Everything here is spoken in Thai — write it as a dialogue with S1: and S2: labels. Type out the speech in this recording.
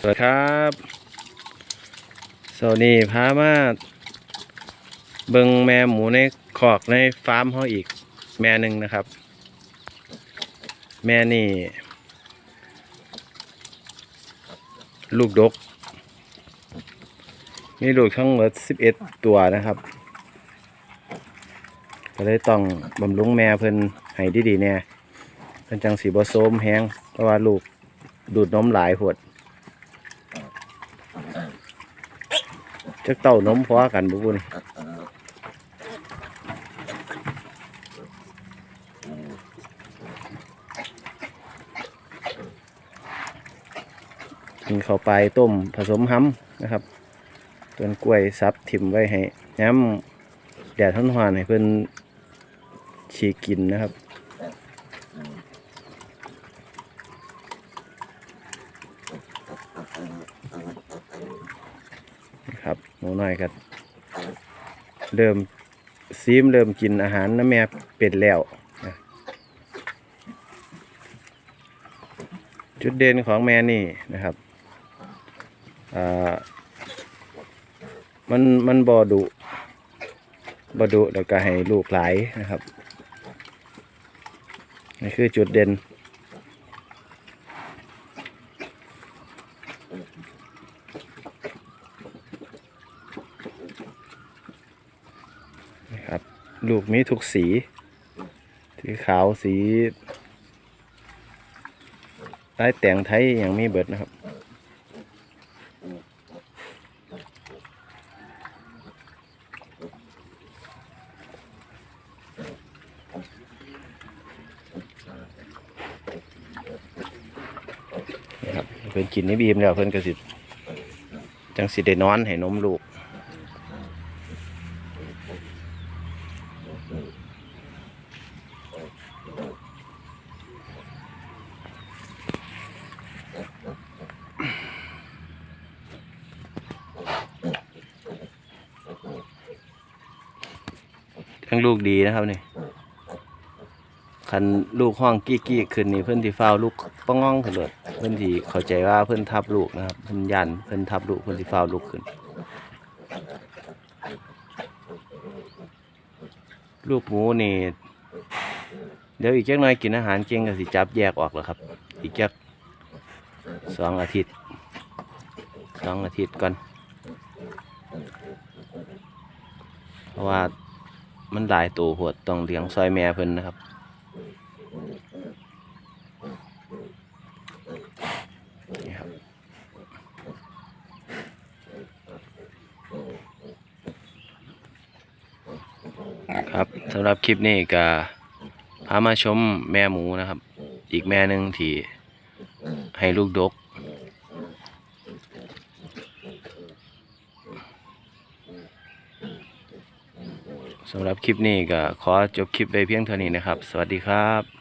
S1: สวัสดีครับสวัสดีพามาเบิงแม่หมูในคอกในฟาร์มเขาอีก แม่หนึ่งนะครับ แม่นี่ ลูกดก มีลูกทั้งหมดสิบเอ็ดตัวนะครับ ก็เลยต้องบำรุงแม่เพิ่นให้ดีๆแน่เพิ่นจังสีบ่โซมแฮงเพราะว่าลูกดูดนมหลายพวด จักเต้านมพอกันบุบุนี่กินเข้าวไปต้มผสมห้ำนะครับต้นกล้วยซับถิ่มไว้ให้ย้ำแดดท้อนหวานให้เพิ่อนฉีกกินนะครับ ครับ หมูน้อยครับเริ่มซีมเริ่มกินอาหารน้ำแม่เป็ดแล้วนะจุดเด่นของแม่นี่นะครับอ่ามันมันบอดุบอดุแล้วก็ให้ลูกหลายนะครับนี่คือจุดเด่น นะครับ ลูกมีทุกสี สีขาวสีลายแต่งไทยอย่างมีเบิดนะครับนี่ครับเพิ่นกินนี่บีมแล้วเพิ่นก็สิจังสิได้นอนให้นมลูก ทั้งลูกดีนะครับนี่คันลูกห้องกี้กี้ขึ้นนี่เพื่อนที่เฝ้าลูกป้องง่องขึ้นเลยเพื่อนที่เข้าใจว่าเพื่อนทับลูกนะครับเพื่อนยันเพื่อนทับลูกเพื่อนที่เฝ้าลูกขึ้น ลูกหมูนี่เดี๋ยวอีกจักหน่อยกินอาหารเก่งก็สิจับแยกออกแล้วครับ อีกจักสองอาทิตย์สองอาทิตย์ก่อนเพราะว่า มันหลายตัวหดต้องเลี้ยงซอยแม่เพิ่นนะครับ นี่ครับ ครับสำหรับคลิปนี้ก็พามาชมแม่หมูนะครับ อีกแม่หนึ่งที่ให้ลูกดก สำหรับคลิปนี้ก็ขอจบคลิปไปเพียงเท่านี้นะครับ สวัสดีครับ